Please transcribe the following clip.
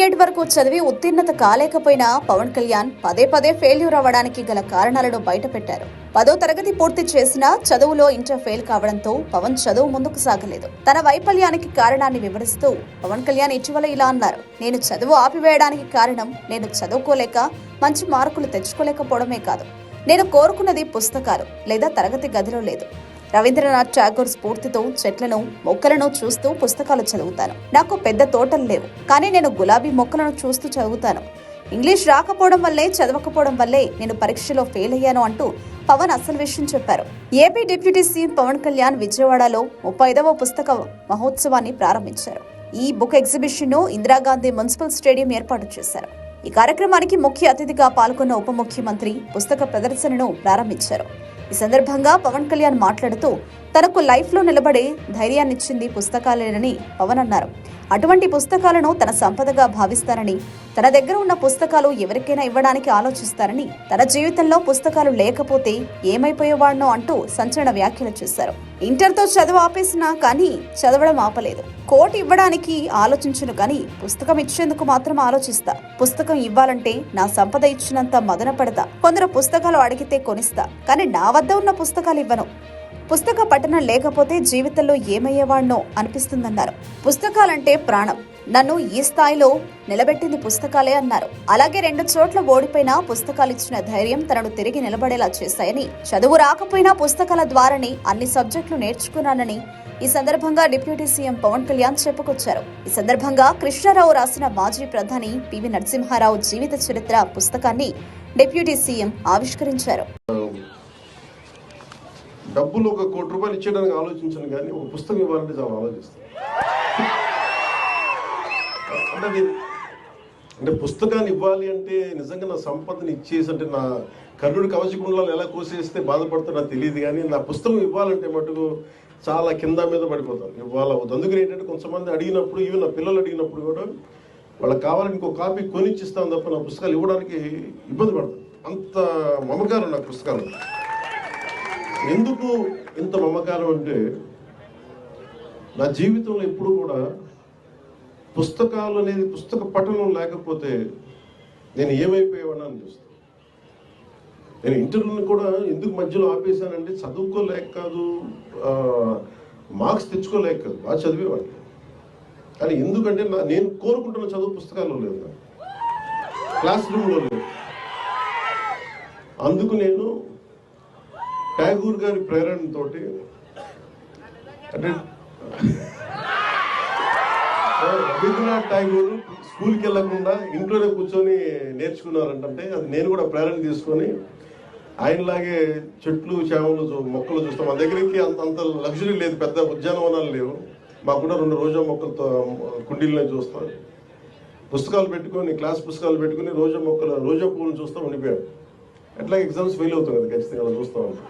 Intermediate వరకు చదివి ఉత్తీర్ణత కాలేకపోయినా పవన్ కళ్యాణ్ పదే పదే ఫెయిల్యూర్ అవ్వడానికి గల కారణాలను బయటపెట్టారు. పదో తరగతి పూర్తి చేసినా చదువులో ఇంటర్ ఫెయిల్ కావడంతో పవన్ చదువు ముందుకు సాగలేదు. తన వైఫల్యానికి కారణాన్ని వివరిస్తూ పవన్ కళ్యాణ్ ఇటీవల ఇలా అన్నారు నేను చదువు ఆపివేయడానికి కారణం నేను చదువుకోలేక మంచి మార్కులు తెచ్చుకోలేకపోవడమే కాదు. నేను కోరుకున్నది పుస్తకాలు లేదా తరగతి గదిలో లేదు. రవీంద్రనాథ్ ఠాగూర్ స్ఫూర్తితో చెట్లను మొక్కలను చూస్తూ పుస్తకాలు చదువుతాను. నాకు పెద్ద తోటలు లేవు కానీ నేను గులాబీ మొక్కలను చూస్తూ చదువుతాను. ఇంగ్లీష్ రాకపోవడం వల్లే చదవకపోవడం వల్లే నేను పరీక్షలో ఫెయిల్ అయ్యాను అంటూ పవన్ అసలు విషయం చెప్పారు. AP deputy CM Pawan Kalyan విజయవాడలో ముప్పై ఐదవ పుస్తక మహోత్సవాన్ని ప్రారంభించారు. ఈ బుక్ ఎగ్జిబిషన్ను ఇందిరాగాంధీ మున్సిపల్ స్టేడియం ఏర్పాటు చేశారు. ఈ కార్యక్రమానికి ముఖ్య అతిథిగా పాల్గొన్న ఉప ముఖ్యమంత్రి పుస్తక ప్రదర్శనను ప్రారంభించారు. ఈ సందర్భంగా పవన్ కళ్యాణ్ మాట్లాడుతూ తనకు లైఫ్లో నిలబడే ధైర్యాన్నిచ్చింది పుస్తకాలేనని పవన్ అన్నారు. అటువంటి పుస్తకాలను తన సంపదగా భావిస్తారని తన దగ్గర ఉన్న పుస్తకాలు ఎవరికైనా ఇవ్వడానికి ఆలోచిస్తారని తన జీవితంలో పుస్తకాలు లేకపోతే ఏమైపోయేవాడినో అంటూ సంచలన వ్యాఖ్యలు చేశారు. ఇంటర్తో చదువు ఆపేసినా కానీ చదవడం ఆపలేదు. కోట్ ఇవ్వడానికి ఆలోచించను కానీ పుస్తకం ఇచ్చేందుకు మాత్రం ఆలోచిస్తా. పుస్తకం ఇవ్వాలంటే నా సంపద ఇచ్చినంత మదన పడతా. కొందరు పుస్తకాలు అడిగితే కొనిస్తా. కానీ నా వద్ద ఉన్న పుస్తకాలు ఇవ్వను. పుస్తక పఠనం లేకపోతే జీవితంలో ఏమయ్యేవాడినో అనిపిస్తుందన్నారు. పుస్తకాలంటే ప్రాణం. నన్ను ఈ స్థాయిలో నిలబెట్టింది పుస్తకాలే అన్నారు. అలాగే రెండు చోట్ల ఓడిపోయినా పుస్తకాలు ఇచ్చిన ధైర్యం తనను తిరిగి నిలబడేలా చేశాయని చదువు రాకపోయినా పుస్తకాల ద్వారానే అన్ని సబ్జెక్టులు నేర్చుకున్నానని ఈ సందర్భంగా డిప్యూటీ సీఎం పవన్ కళ్యాణ్ చెప్పుకొచ్చారు. ఈ సందర్భంగా కృష్ణారావు రాసిన మాజీ ప్రధాని పివి నరసింహారావు జీవిత చరిత్ర పుస్తకాన్ని డిప్యూటీ సీఎం ఆవిష్కరించారు. డబ్బులు ఒక కోటి రూపాయలు ఇచ్చేయడానికి ఆలోచించను కానీ ఒక పుస్తకం ఇవ్వాలంటే చాలా ఆలోచిస్తాను. అంటే అంటే పుస్తకాన్ని ఇవ్వాలి అంటే నిజంగా నా సంపదని ఇచ్చేసి అంటే నా కర్ణుడి కవచకుండాలు ఎలా కోసేస్తే బాధపడుతుందో నాకు తెలియదు కానీ నా పుస్తకం ఇవ్వాలంటే మటుకు చాలా కింద మీద పడిపోతాను. ఇవ్వాలి అవుతుంది అందుకని ఏంటంటే కొంతమంది అడిగినప్పుడు ఈవెన్ నా పిల్లలు అడిగినప్పుడు కూడా వాళ్ళకి కావాలని ఇంకో కాపీ కొనిచ్చిస్తాను తప్ప నా పుస్తకాలు ఇవ్వడానికి ఇబ్బంది పడతాను. అంత మమకారం నా పుస్తకాలు. ఎందుకు ఇంత మమకారం అంటే నా జీవితంలో ఎప్పుడు కూడా పుస్తకాలు అనేది పుస్తక పఠనం లేకపోతే నేను ఏమైపోయేవాడిని అని చూస్తాను నేను ఇంటర్వ్యూని కూడా ఎందుకు మధ్యలో ఆపేశానంటే చదువుకోలేక కాదు మార్క్స్ తెచ్చుకోలేక కాదు బాగా చదివేవాడిని. కానీ ఎందుకంటే నా నేను కోరుకుంటున్న చదువు పుస్తకాల్లో లేదు క్లాస్ రూమ్లో లేదు. అందుకు నేను ట్యాగూర్ గారి ప్రేరణతో అంటే రవీంద్రనాథ్ ట్యాగూర్ స్కూల్కి వెళ్ళకుండా ఇంట్లోనే కూర్చొని నేర్చుకున్నారంటే అది నేను కూడా ప్రేరణ తీసుకొని ఆయనలాగే చెట్లు చేమలు మొక్కలు చూస్తాం. మా దగ్గరికి అంత అంత లగ్జరీ లేదు. పెద్ద ఉద్యానవనాలు లేవు. మాకు కూడా రెండు రోజా మొక్కలతో కుండీలనే చూస్తాం. పుస్తకాలు పెట్టుకొని క్లాస్ పుస్తకాలు పెట్టుకొని రోజా మొక్కలు రోజా పువ్వులను చూస్తూ ఉండిపోయాం. అట్లా ఎగ్జామ్స్ ఫెయిల్ అవుతుంది కదా ఖచ్చితంగా చూస్తూ ఉంటాం.